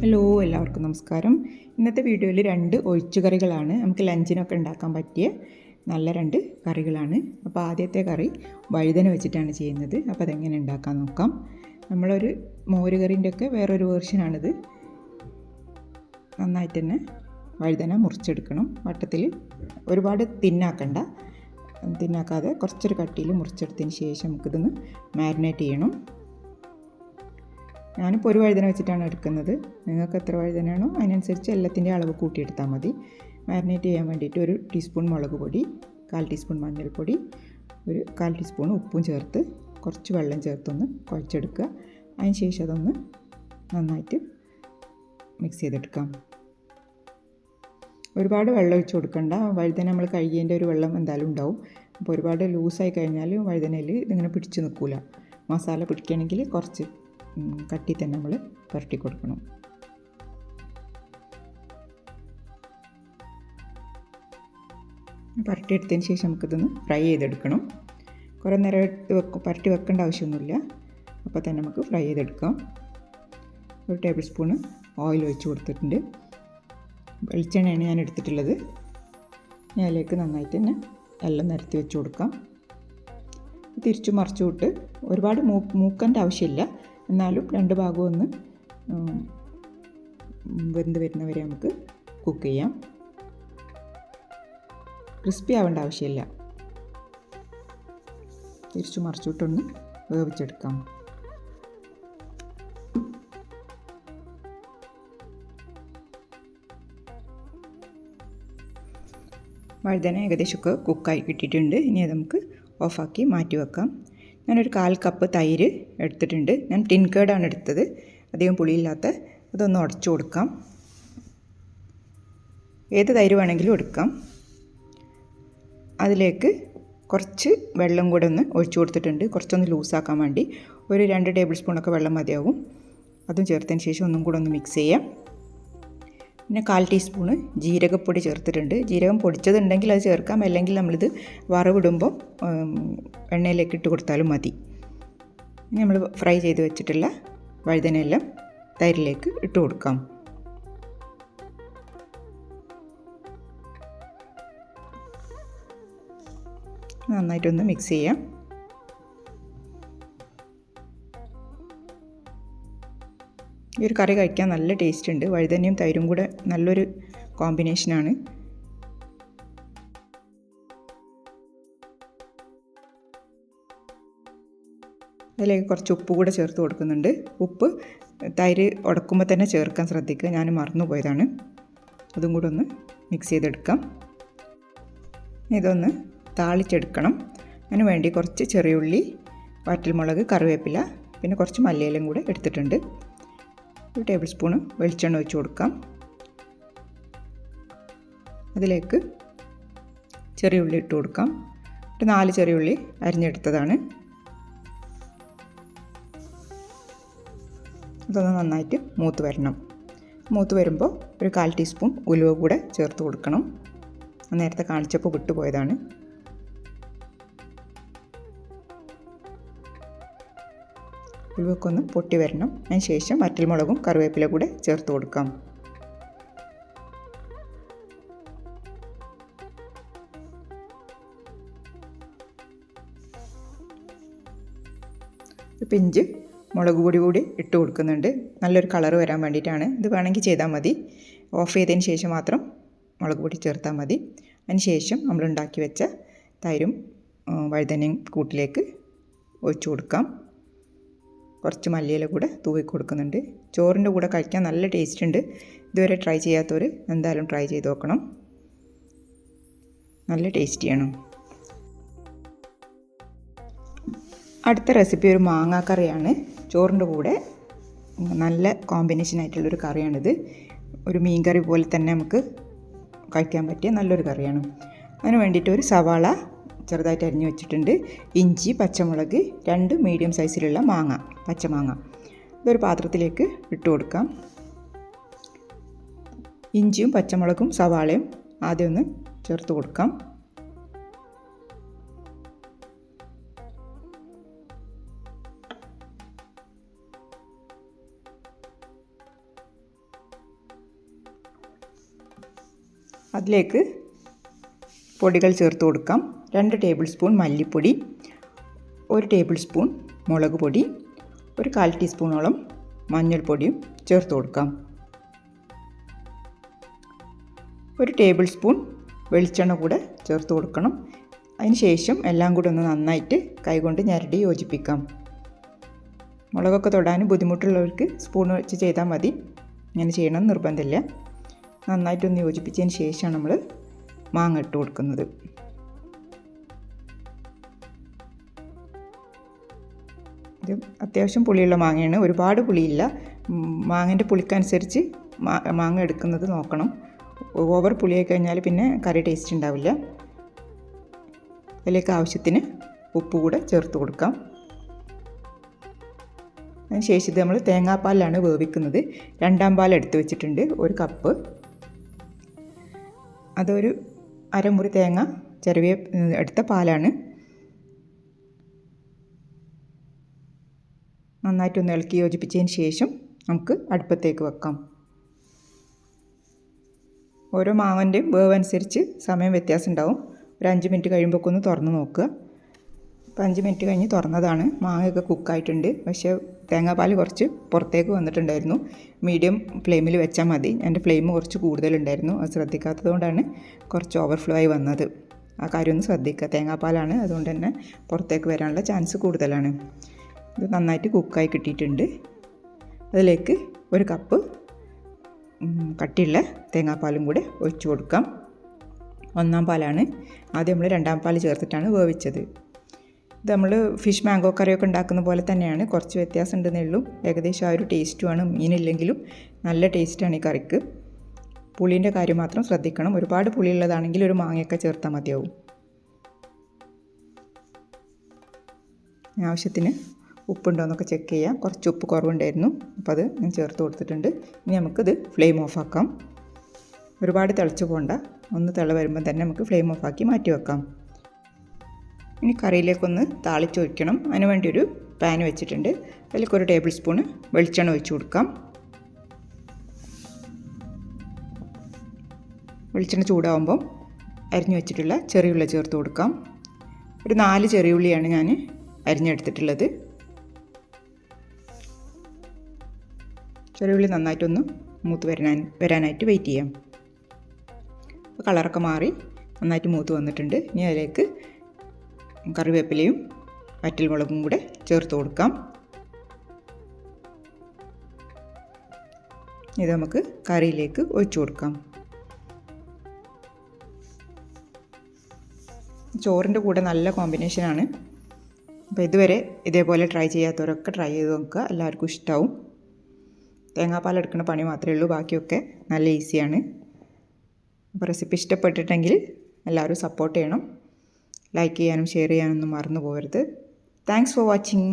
Hello എല്ലാവർക്കും നമസ്കാരം. ഇന്നത്തെ വീഡിയോയിൽ രണ്ട് ഒഴിച്ചുകറികളാണ് നമുക്ക് ലഞ്ചിനൊക്കെ ഉണ്ടാക്കാൻ പറ്റിയ നല്ല രണ്ട് കറികളാണ്. അപ്പോൾ ആദ്യത്തെ കറി വഴുതന വെച്ചിട്ടാണ് ചെയ്യുന്നത്. അപ്പോൾ അതെങ്ങനെ ഉണ്ടാക്കാൻ നോക്കാം. നമ്മളൊരു മോര് കറീന്റെ ഒക്കെ വേറൊരു വേർഷനാണിത്. നന്നായിട്ട് തന്നെ വഴുതന മുറിച്ചെടുക്കണം. വട്ടത്തിൽ ഒരുപാട് തിന്നാക്കണ്ട. തിന്നാക്കാതെ കുറച്ചൊരു കട്ടിയിൽ മുറിച്ചെടുത്തതിന് ശേഷം നമുക്കിതൊന്ന് മാരിനേറ്റ് ചെയ്യണം. ഞാനിപ്പോൾ ഒരു വഴുതന വെച്ചിട്ടാണ് എടുക്കുന്നത്. നിങ്ങൾക്ക് എത്ര വഴുതനാണോ അതിനനുസരിച്ച് എല്ലാത്തിന്റെ അളവ് കൂട്ടിയെടുത്താൽ മതി. മാരിനേറ്റ് ചെയ്യാൻ വേണ്ടിയിട്ട് ഒരു ടീസ്പൂൺ മുളക് പൊടി കാൽ ടീസ്പൂൺ മഞ്ഞൾപ്പൊടി ഒരു കാൽ ടീസ്പൂൺ ഉപ്പും ചേർത്ത് കുറച്ച് വെള്ളം ചേർത്തൊന്ന് കുഴച്ചെടുക്കുക. അതിന് ശേഷം അതൊന്ന് നന്നായിട്ട് മിക്സ് ചെയ്തെടുക്കാം. ഒരുപാട് വെള്ളം ഒഴിച്ച് കൊടുക്കണ്ട. വഴുതന നമ്മൾ കഴുകിയതിന്റെ ഒരു വെള്ളം എന്തായാലും ഉണ്ടാവും. അപ്പോൾ ഒരുപാട് ലൂസായി കഴിഞ്ഞാൽ വഴുതനയിൽ ഇതിങ്ങനെ പിടിച്ചു നിൽക്കില്ല. മസാല പിടിക്കണമെങ്കിൽ കുറച്ച് കട്ടി തന്നെ നമ്മൾ പുരട്ടി കൊടുക്കണം. പുരട്ടിയെടുത്തതിന് ശേഷം നമുക്കിതൊന്ന് ഫ്രൈ ചെയ്തെടുക്കണം. കുറേ നേരം എടുത്ത് വെക്കും പുരട്ടി വെക്കേണ്ട ആവശ്യമൊന്നുമില്ല. അപ്പോൾ തന്നെ നമുക്ക് ഫ്രൈ ചെയ്തെടുക്കാം. ഒരു ടേബിൾ സ്പൂണ് ഓയിൽ ഒഴിച്ച് കൊടുത്തിട്ടുണ്ട്. വെളിച്ചെണ്ണയാണ് ഞാൻ എടുത്തിട്ടുള്ളത്. ഞാൻ അതിലേക്ക് നന്നായിട്ട് തന്നെ എല്ലാം നിരത്തി വെച്ച് കൊടുക്കാം. തിരിച്ചു മറിച്ചു വിട്ട് ഒരുപാട് മൂ മൂക്കേണ്ട ആവശ്യമില്ല. എന്നാലും രണ്ട് ഭാഗവും ഒന്ന് വെന്ത് വരുന്നവരെ നമുക്ക് കുക്ക് ചെയ്യാം. ക്രിസ്പി ആവേണ്ട ആവശ്യമില്ല. തിരിച്ചു മറിച്ചിട്ടൊന്ന് വേവിച്ചെടുക്കാം. വഴുതന ഏകദേശമൊക്കെ കുക്കായി കിട്ടിയിട്ടുണ്ട്. ഇനി അത് നമുക്ക് ഓഫാക്കി മാറ്റി വെക്കാം ഞാനൊരു കാൽ കപ്പ് തൈര് എടുത്തിട്ടുണ്ട്. ഞാൻ ടിൻ കേടാണ് എടുത്തത്. അധികം പുളിയില്ലാത്ത അതൊന്ന് ഉടച്ചു കൊടുക്കാം. ഏത് തൈര് വേണമെങ്കിലും എടുക്കാം. അതിലേക്ക് കുറച്ച് വെള്ളം കൂടെ ഒന്ന് ഒഴിച്ചു കൊടുത്തിട്ടുണ്ട്. കുറച്ചൊന്ന് ലൂസാക്കാൻ വേണ്ടി. ഒരു രണ്ട് ടേബിൾ സ്പൂണൊക്കെ വെള്ളം മതിയാവും. അതും ചേർത്തതിന് ശേഷം ഒന്നും കൂടെ ഒന്ന് മിക്സ് ചെയ്യാം. പിന്നെ കാൽ ടീസ്പൂണ് ജീരകപ്പൊടി ചേർത്തിട്ടുണ്ട്. ജീരകം പൊടിച്ചതുണ്ടെങ്കിൽ അത് ചേർക്കാം. അല്ലെങ്കിൽ നമ്മളിത് വറവിടുമ്പോൾ എണ്ണയിലേക്ക് ഇട്ട് കൊടുത്താലും മതി. നമ്മൾ ഫ്രൈ ചെയ്ത് വെച്ചിട്ടുള്ള വഴുതനയെല്ലാം തൈരിലേക്ക് ഇട്ട് കൊടുക്കാം. നന്നായിട്ടൊന്ന് മിക്സ് ചെയ്യാം. ഈ ഒരു കറി കഴിക്കാൻ നല്ല ടേസ്റ്റ് ഉണ്ട്. വഴുതനയും തൈരും കൂടെ നല്ലൊരു കോമ്പിനേഷനാണ് അതിലേക്ക് കുറച്ച് ഉപ്പ് കൂടെ ചേർത്ത് കൊടുക്കുന്നുണ്ട്. ഉപ്പ് തൈര് ഉടക്കുമ്പോൾ തന്നെ ചേർക്കാൻ ശ്രദ്ധിക്കുക. ഞാൻ മറന്നുപോയതാണ് അതും കൂടെ ഒന്ന് മിക്സ് ചെയ്തെടുക്കാം. ഇതൊന്ന് താളിച്ചെടുക്കണം. അതിന് വേണ്ടി കുറച്ച് ചെറിയുള്ളി വാറ്റൽമുളക് കറിവേപ്പില പിന്നെ കുറച്ച് മല്ലിയിലും കൂടെ എടുത്തിട്ടുണ്ട്. ഒരു ടേബിൾ സ്പൂണ് വെളിച്ചെണ്ണ ഒഴിച്ച് കൊടുക്കാം. അതിലേക്ക് ചെറിയ ഉള്ളി ഇട്ട് കൊടുക്കാം. ഒരു നാല് ചെറിയ ഉള്ളി അരിഞ്ഞെടുത്തതാണ്. ഇതൊന്ന് നന്നായിട്ട് മൂത്ത് വരണം. മൂത്ത് വരുമ്പോൾ ഒരു കാൽ ടീസ്പൂൺ ഉലുവ കൂടെ ചേർത്ത് കൊടുക്കണം. നേരത്തെ കാണിച്ചപ്പോൾ വിട്ടുപോയതാണ്. ഉലുവൊക്കെ ഒന്ന് പൊട്ടി വരണം. അതിന് ശേഷം വറ്റൽമുളകും കറിവേപ്പില കൂടെ ചേർത്ത് കൊടുക്കാം. പിഞ്ച് മുളക് പൊടി കൂടി ഇട്ട് കൊടുക്കുന്നുണ്ട്. നല്ലൊരു കളർ വരാൻ വേണ്ടിയിട്ടാണ്. ഇത് വേണമെങ്കിൽ ചെയ്താൽ മതി. ഓഫ് ചെയ്തതിന് ശേഷം മാത്രം മുളക് പൊടി ചേർത്താൽ മതി. അതിന് ശേഷം നമ്മൾ ഉണ്ടാക്കി വെച്ച തൈരും വഴുതനയും കൂട്ടിലേക്ക് ഒഴിച്ചു കൊടുക്കാം. കുറച്ച് മല്ലിയില കൂടെ തൂവി കൊടുക്കുന്നുണ്ട്. ചോറിന്റെ കൂടെ കഴിക്കാൻ നല്ല ടേസ്റ്റ് ഉണ്ട്. ഇതുവരെ ട്രൈ ചെയ്യാത്തവർ എന്തായാലും ട്രൈ ചെയ്ത് നോക്കണം. നല്ല ടേസ്റ്റിയാണ് അടുത്ത റെസിപ്പി ഒരു മാങ്ങാക്കറിയാണ്. ചോറിന്റെ കൂടെ നല്ല കോമ്പിനേഷൻ ആയിട്ടുള്ളൊരു കറിയാണിത്. ഒരു മീൻ കറി പോലെ തന്നെ നമുക്ക് കഴിക്കാൻ പറ്റിയ നല്ലൊരു കറിയാണ്. അതിന് വേണ്ടിയിട്ട് ഒരു സവാള ചെറുതായിട്ട് അരിഞ്ഞു വെച്ചിട്ടുണ്ട്. ഇഞ്ചി പച്ചമുളക് രണ്ട് മീഡിയം സൈസിലുള്ള മാങ്ങ പച്ചമാങ്ങ. ഇതൊരു പാത്രത്തിലേക്ക് ഇട്ട് കൊടുക്കാം. ഇഞ്ചിയും പച്ചമുളകും സവാളയും ആദ്യം ഒന്ന് ചേർത്ത് കൊടുക്കാം. അതിലേക്ക് പൊടികൾ ചേർത്ത് കൊടുക്കാം. രണ്ട് ടേബിൾ സ്പൂൺ മല്ലിപ്പൊടി ഒരു ടേബിൾ സ്പൂൺ മുളക് പൊടി ഒരു കാൽ ടീസ്പൂണോളം മഞ്ഞൾപ്പൊടിയും ചേർത്ത് കൊടുക്കാം. ഒരു ടേബിൾ സ്പൂൺ വെളിച്ചെണ്ണ കൂടെ ചേർത്ത് കൊടുക്കണം. അതിനുശേഷം എല്ലാം കൂടെ ഒന്ന് നന്നായിട്ട് കൈകൊണ്ട് ഞരടി യോജിപ്പിക്കാം. മുളകൊക്കെ തൊടാൻ ബുദ്ധിമുട്ടുള്ളവർക്ക് സ്പൂൺ വെച്ച് ചെയ്താൽ മതി. ഇങ്ങനെ ചെയ്യണം നിർബന്ധമില്ല. നന്നായിട്ടൊന്ന് യോജിപ്പിച്ചതിന് ശേഷമാണ് നമ്മൾ മാങ്ങ ഇട്ട് കൊടുക്കുന്നത്. ഇത് അത്യാവശ്യം പുളിയുള്ള മാങ്ങയാണ്. ഒരുപാട് പുളിയില്ല. മാങ്ങന്റെ പുളിക്കനുസരിച്ച് മാങ്ങ എടുക്കുന്നത് നോക്കണം. ഓവർ പുളിയായി കഴിഞ്ഞാൽ പിന്നെ കറി ടേസ്റ്റ് ഉണ്ടാവില്ല. അതിലേക്ക് ആവശ്യത്തിന് ഉപ്പ് കൂടെ ചേർത്ത് കൊടുക്കാം. ശേഷം ഇത് നമ്മൾ തേങ്ങാപ്പാലിലാണ് വേവിക്കുന്നത്. രണ്ടാം പാൽ എടുത്ത് വെച്ചിട്ടുണ്ട് ഒരു കപ്പ്. അതൊരു അരമുറി തേങ്ങ ചെറിയ എടുത്ത പാലാണ്. നന്നായിട്ടൊന്ന് ഇളക്കി യോജിപ്പിച്ചതിന് ശേഷം നമുക്ക് അടുപ്പത്തേക്ക് വെക്കാം. ഓരോ മാവന്റെയും വേവ് അനുസരിച്ച് സമയം വ്യത്യാസം ഉണ്ടാവും. ഒരു അഞ്ച് മിനിറ്റ് കഴിയുമ്പോൾ ഒന്ന് തുറന്ന് നോക്കുക. അപ്പോൾ അഞ്ച് മിനിറ്റ് കഴിഞ്ഞ് തുറന്നതാണ്. മാങ്ങയൊക്കെ കുക്കായിട്ടുണ്ട്. പക്ഷേ തേങ്ങാപ്പാൽ കുറച്ച് പുറത്തേക്ക് വന്നിട്ടുണ്ടായിരുന്നു. മീഡിയം ഫ്ലെയിമിൽ വെച്ചാൽ മതി. എന്റെ ഫ്ലെയിം കുറച്ച് കൂടുതലുണ്ടായിരുന്നു. അത് ശ്രദ്ധിക്കാത്തതുകൊണ്ടാണ് കുറച്ച് ഓവർഫ്ലോ ആയി വന്നത്. ആ കാര്യം ശ്രദ്ധിക്കുക. തേങ്ങാപ്പാലാണ്. അതുകൊണ്ട് തന്നെ പുറത്തേക്ക് വരാനുള്ള ചാൻസ് കൂടുതലാണ്. ഇത് നന്നായിട്ട് കുക്കായി കിട്ടിയിട്ടുണ്ട്. അതിലേക്ക് ഒരു കപ്പ് കട്ടിയുള്ള തേങ്ങാപ്പാലും കൂടെ ഒഴിച്ച് കൊടുക്കാം. ഒന്നാം പാലാണ് ആദ്യം നമ്മൾ രണ്ടാം പാൽ ചേർത്തിട്ടാണ് വേവിച്ചത്. ഇത് നമ്മൾ ഫിഷ് മാംഗോ കറിയൊക്കെ ഉണ്ടാക്കുന്ന പോലെ തന്നെയാണ്. കുറച്ച് വ്യത്യാസം ഉണ്ടെന്നേ ഉള്ളൂ. ഏകദേശം ആ ഒരു ടേസ്റ്റുമാണ്. മീനില്ലെങ്കിലും നല്ല ടേസ്റ്റാണ് ഈ കറിക്ക്. പുളീന്റെ കാര്യം മാത്രം ശ്രദ്ധിക്കണം. ഒരുപാട് പുളി ഉള്ളതാണെങ്കിൽ ഒരു മാങ്ങയൊക്കെ ചേർത്താൽ മതിയാവും. ആവശ്യത്തിന് ഉപ്പുണ്ടോ എന്നൊക്കെ ചെക്ക് ചെയ്യാം. കുറച്ച് ഉപ്പ് കുറവുണ്ടായിരുന്നു. അപ്പോൾ അത് ഞാൻ ചേർത്ത് കൊടുത്തിട്ടുണ്ട്. ഇനി നമുക്കിത് ഫ്ലെയിം ഓഫാക്കാം ഒരുപാട് തിളച്ച് പോകണ്ട ഒന്ന് തിള വരുമ്പോൾ തന്നെ നമുക്ക് ഫ്ലെയിം ഓഫാക്കി മാറ്റി വെക്കാം. ഇനി കറിയിലേക്കൊന്ന് താളിച്ച് ഒഴിക്കണം. അതിന് വേണ്ടി ഒരു പാൻ വെച്ചിട്ടുണ്ട്. അതിലേക്ക് ഒരു ടേബിൾ സ്പൂണ് വെളിച്ചെണ്ണ ഒഴിച്ച് കൊടുക്കാം. വെളിച്ചെണ്ണ ചൂടാവുമ്പം അരിഞ്ഞു വെച്ചിട്ടുള്ള ചെറിയുള്ളി ചേർത്ത് കൊടുക്കാം. ഒരു നാല് ചെറിയുള്ളിയാണ് ഞാൻ അരിഞ്ഞെടുത്തിട്ടുള്ളത്. ചെറിയുള്ളി നന്നായിട്ടൊന്ന് മൂത്ത് വരാൻ വരാനായിട്ട് വെയിറ്റ് ചെയ്യാം. അപ്പോൾ കളറൊക്കെ മാറി നന്നായിട്ട് മൂത്ത് വന്നിട്ടുണ്ട്. ഇനി അതിലേക്ക് കറിവേപ്പിലയും വറ്റൽമുളകും കൂടെ ചേർത്ത് കൊടുക്കാം. ഇത് നമുക്ക് കറിയിലേക്ക് ഒഴിച്ചു കൊടുക്കാം. ചോറിന്റെ കൂടെ നല്ല കോമ്പിനേഷനാണ് അപ്പോൾ ഇതുവരെ ഇതേപോലെ ട്രൈ ചെയ്യാത്തവരൊക്കെ ട്രൈ ചെയ്ത് നോക്കുക. എല്ലാവർക്കും ഇഷ്ടമാവും തേങ്ങാപ്പാൽ എടുക്കുന്ന പണി മാത്രമേ ഉള്ളൂ ബാക്കിയൊക്കെ നല്ല ഈസിയാണ്. അപ്പോൾ റെസിപ്പി ഇഷ്ടപ്പെട്ടിട്ടെങ്കിൽ എല്ലാവരും സപ്പോർട്ട് ചെയ്യണം. ലൈക്ക് ചെയ്യാനും ഷെയർ ചെയ്യാനൊന്നും മറന്നു പോകരുത്. Thanks for watching